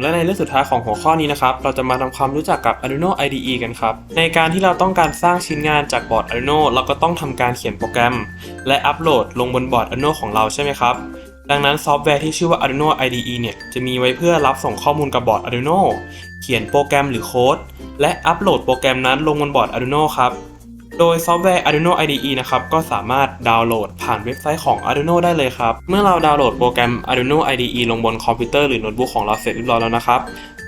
และในเรื่องสุดท้ายของหัวข้อนี้นะครับ เราจะมาทำความรู้จักกับ Arduino IDE กันครับ ในการที่เราต้องการสร้างชิ้นงานจากบอร์ด Arduino เราก็ต้องทำการเขียนโปรแกรม และอัปโหลดลงบนบอร์ด Arduino ของเราใช่ไหมครับ ดังนั้นซอฟต์แวร์ที่ชื่อว่า Arduino IDE เนี่ยจะมีไว้เพื่อรับส่งข้อมูลกับบอร์ด Arduino เขียนโปรแกรมหรือโค้ดและอัปโหลดโปรแกรมนั้นลงบนบอร์ด Arduino ครับ โดยซอฟต์แวร์ Arduino IDE นะครับก็สามารถดาวน์โหลดผ่านเว็บไซต์ของ Arduino ได้เลยครับ เมื่อเราดาวน์โหลดโปรแกรม Arduino IDE ลงบนคอมพิวเตอร์หรือโน้ตบุ๊กของเราเสร็จเรียบร้อยแล้วนะครับ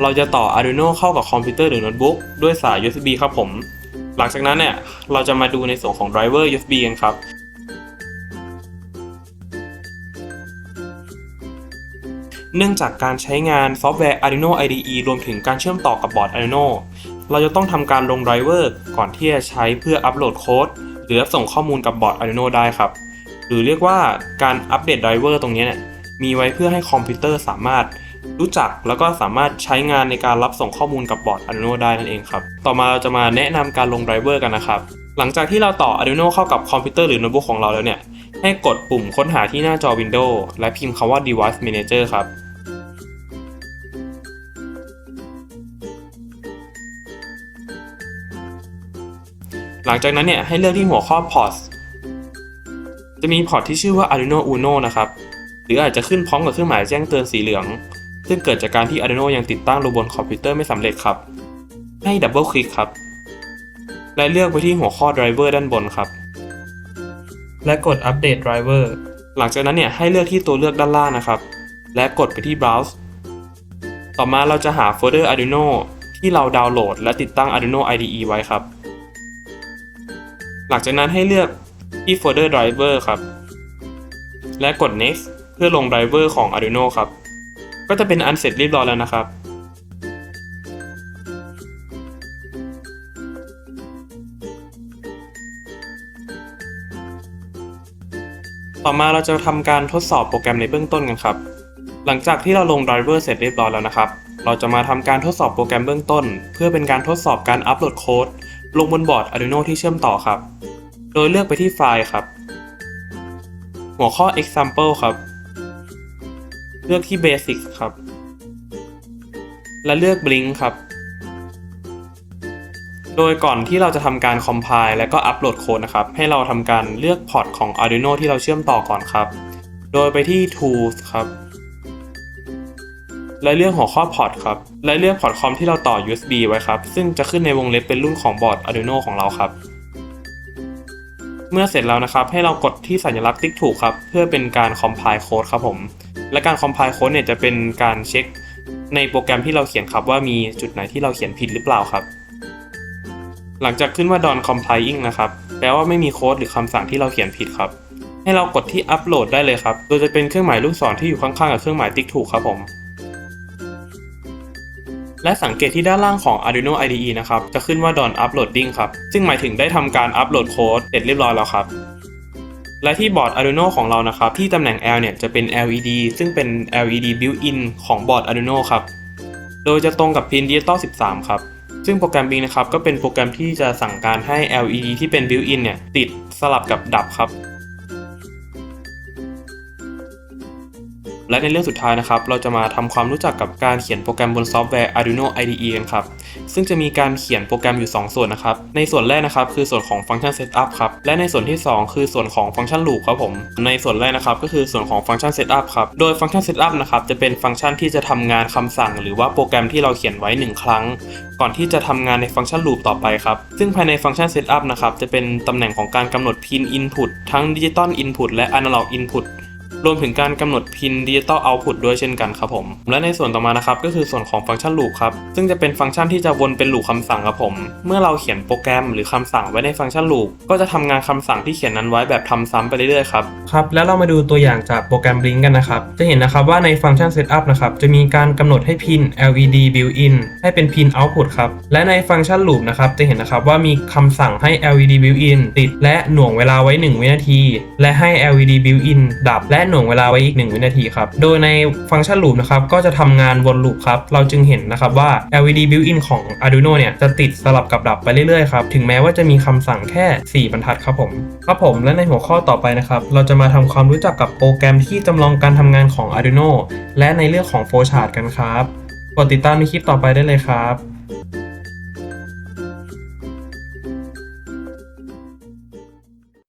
เราจะต่อ Arduino เข้ากับคอมพิวเตอร์หรือโน้ตบุ๊กด้วยสาย USB ครับผม หลังจากนั้นเนี่ยเราจะมาดูในส่วนของ driver USB กันครับเนื่องจากการใช้งานซอฟต์แวร์ Arduino IDE รวมถึงการเชื่อมต่อกับบอร์ด Arduino เราจะต้องทำการลงไดรเวอร์ก่อนที่จะใช้เพื่ออัปโหลดโค้ดหรือรับส่งข้อมูลกับบอร์ด Arduino ได้ครับ หรือเรียกว่าการอัปเดตไดรเวอร์ตรงนี้เนี่ยมีไว้เพื่อให้คอมพิวเตอร์สามารถรู้จักแล้วก็สามารถใช้งานในการรับส่งข้อมูลกับบอร์ด Arduino ได้นั่นเองครับ ต่อมาเราจะมาแนะนำการลงไดรเวอร์กันนะครับ หลังจากที่เราต่อ Arduino เข้ากับคอมพิวเตอร์หรือโน้ตบุ๊กของเราแล้วเนี่ยให้กดปุ่มค้นหาที่หน้าจอ Windows และพิมพ์คำว่า Device Manager ครับ หลังจากนั้นเนี่ยให้เลือกที่หัวข้อ Ports จะมีพอร์ตที่ชื่อว่า Arduino Uno นะครับ หรืออาจจะขึ้นพร้อมกับเครื่องหมายแจ้งเตือนสีเหลือง ซึ่งเกิดจากการที่ Arduino ยังติดตั้งลงบนคอมพิวเตอร์ไม่สำเร็จครับ ให้ดับเบิลคลิกครับ และเลือกไปที่หัวข้อ Driver ด้านบนครับ และกด Update Driver หลังจากนั้นเนี่ยให้เลือกที่ตัวเลือกด้านล่างนะครับ และกดไปที่ Browse ต่อมาเราจะหาโฟลเดอร์ Arduino ที่เราดาวน์โหลด และติดตั้ง Arduino IDE ไว้ครับ หลังจากนั้นให้เลือกที่โฟลเดอร์ driver ครับ และกด next เพื่อลง driver ของ Arduino ครับ ก็จะเป็นอันเสร็จเรียบร้อยแล้วนะครับต่อมาเราจะทำการทดสอบโปรแกรมในเบื้องต้นกันครับ หลังจากที่เราลง driver เสร็จเรียบร้อยแล้วนะครับ เราจะมาทำการทดสอบโปรแกรมเบื้องต้น เพื่อเป็นการทดสอบการอัปโหลดโค้ด ลงบนบอร์ด Arduino ที่เชื่อมต่อครับ โดยเลือกไปที่ไฟล์ครับ หัวข้อ example ครับ เลือกที่ basic ครับ และเลือก blink ครับ โดยก่อนที่เราจะทำการ compile และก็อัปโหลดโค้ดนะครับ ให้เราทำการเลือกพอร์ตของ Arduino ที่เราเชื่อมต่อก่อนครับ โดยไปที่ tools ครับ และเลือกหัวข้อพอร์ตครับ และเลือกพอร์ตคอมที่เราต่อ USB ไว้ครับ ซึ่งจะขึ้นในวงเล็บเป็นรุ่นของบอร์ด Arduino ของเราครับ เมื่อเสร็จแล้วนะครับ ให้เรากดที่สัญลักษณ์ติ๊กถูกครับ เพื่อเป็นการ compile code ครับผม และการ compile code เนี่ยจะเป็นการเช็คในโปรแกรมที่เราเขียนครับว่ามีจุดไหนที่เราเขียนผิดหรือเปล่าครับ หลังจากขึ้นว่า done compiling นะครับ แปลว่าไม่มีโค้ดหรือคำสั่งที่เราเขียนผิดครับ ให้เรากดที่ upload ได้เลยครับ โดยจะเป็นเครื่องหมายลูกศรที่อยู่ข้างๆกับเครื่องหมายติ๊กถูกครับผม และสังเกตที่ด้านล่างของ Arduino IDE นะครับ จะขึ้นว่า done uploading ครับ ซึ่งหมายถึงได้ทำการอัปโหลดโค้ดเสร็จเรียบร้อยแล้วครับ และที่บอร์ด Arduino ของเรานะครับ ที่ตำแหน่ง L เนี่ยจะเป็น LED ซึ่งเป็น LED built-in ของบอร์ด Arduino ครับ โดยจะตรงกับพิน Digital 13 ครับ ซึ่งโปรแกรม Blink นะครับก็เป็นโปรแกรมที่จะสั่งการให้ LED ที่เป็น built-in เนี่ยติดสลับกับดับครับ และในเรื่องสุดท้ายนะครับ เราจะมาทำความรู้จักกับการเขียนโปรแกรมบนซอฟต์แวร์ Arduino IDE กันครับ ซึ่งจะมีการเขียนโปรแกรมอยู่ 2 ส่วนนะครับ ในส่วนแรกนะครับคือส่วนของฟังก์ชัน setup ครับ และในส่วนที่ 2 คือส่วนของฟังก์ชัน loop ครับผม ในส่วนแรกนะครับก็คือส่วนของฟังก์ชัน setup ครับ โดยฟังก์ชัน setup นะครับจะเป็นฟังก์ชันที่จะทำงานคำสั่ง หรือว่าโปรแกรมที่เราเขียนไว้ 1 ครั้ง ก่อนที่จะทำงานในฟังก์ชัน loop ต่อไปครับ ซึ่งภายในฟังก์ชัน setup นะครับจะเป็นตำแหน่งของการกำหนดพิน input ทั้ง digital input และ analog input รวมถึงการกำหนดพิน Digital Output ด้วยเช่นกันครับผม และในส่วนต่อมานะครับก็คือส่วนของฟังก์ชัน loop ครับ ซึ่งจะเป็นฟังก์ชันที่จะวนเป็น loop คำสั่งครับผม เมื่อเราเขียนโปรแกรมหรือคำสั่งไว้ในฟังก์ชัน loop ก็จะทำงานคำสั่งที่เขียนนั้นไว้แบบทำซ้ำไปเรื่อยๆครับ ครับ แล้วเรามาดูตัวอย่างจากโปรแกรม Blink กันนะครับ จะเห็นนะครับว่าในฟังก์ชัน Setup นะครับจะมีการกำหนดให้พิน LED built-in ให้เป็นพิน Output ครับ และในฟังก์ชัน loop นะครับจะเห็นนะครับว่ามีคำสั่งให้ LED built-in ติด และหน่วงเวลาไว้ 1 วินาที และให้ LED built-in ดับและหน่วงเวลาไว้อีก 1 วินาทีครับ โดยในฟังก์ชัน loop นะครับก็จะทำงานวนลูปครับ เราจึงเห็นนะครับว่า LED built-in ของ Arduino เนี่ยจะติดสลับกับดับไปเรื่อยๆครับถึงแม้ว่าจะมีคำสั่งแค่ 4 บรรทัดครับผมครับผมและในหัวข้อต่อไปนะครับเราจะมาทำความรู้จักกับโปรแกรมที่จำลองการทำงานของ Arduino และในเรื่องของ flowchart กันครับกดติดตามในคลิปต่อไปได้เลยครับ